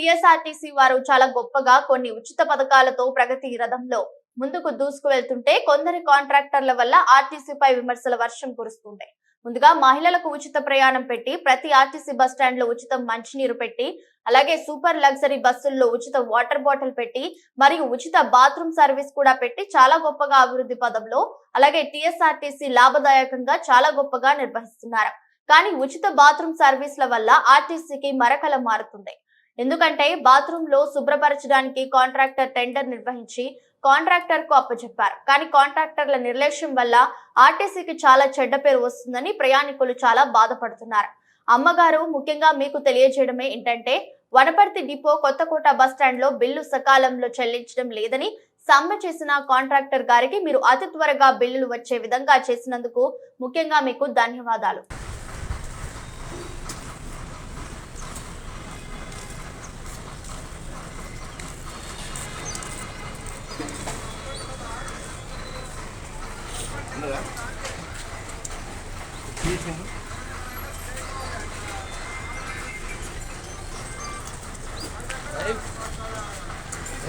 TSRTC వారు చాలా గొప్పగా కొన్ని ఉచిత పథకాలతో ప్రగతి రథంలో ముందుకు దూసుకు వెళ్తుంటే కొందరి కాంట్రాక్టర్ల వల్ల ఆర్టీసీపై విమర్శల వర్షం కురుస్తుంటాయి ముందుగా మహిళలకు ఉచిత ప్రయాణం పెట్టి ప్రతి ఆర్టీసీ బస్ స్టాండ్లో ఉచిత మంచినీరు పెట్టి అలాగే సూపర్ లగ్జరీ బస్సుల్లో ఉచిత వాటర్ బాటిల్ పెట్టి మరియు ఉచిత బాత్రూమ్ సర్వీస్ కూడా పెట్టి చాలా గొప్పగా అభివృద్ధి పదంలో అలాగే టీఎస్ఆర్టీసీ లాభదాయకంగా చాలా గొప్పగా నిర్వహిస్తున్నారు. కానీ ఉచిత బాత్రూమ్ సర్వీస్ల వల్ల ఆర్టీసీకి మరకల మారుతుంది. ఎందుకంటే బాత్రూమ్లో శుభ్రపరచడానికి కాంట్రాక్టర్ టెండర్ నిర్వహించి కాంట్రాక్టర్కు అప్పచెప్పారు కానీ కాంట్రాక్టర్ల నిర్లక్ష్యం వల్ల ఆర్టీసీకి చాలా చెడ్డ పేరు వస్తుందని ప్రయాణికులు చాలా బాధపడుతున్నారు. అమ్మగారు ముఖ్యంగా మీకు తెలియజేయడమే ఏంటంటే వనపర్తి డిపో కొత్తకోట బస్ స్టాండ్లో బిల్లు సకాలంలో చెల్లించడం లేదని సమ్మె చేసిన కాంట్రాక్టర్ గారికి మీరు అతి త్వరగా బిల్లులు వచ్చే విధంగా చేసినందుకు ముఖ్యంగా మీకు ధన్యవాదాలు.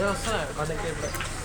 వస్తున్నా కాంటాక్ట్ చేయట్లేదు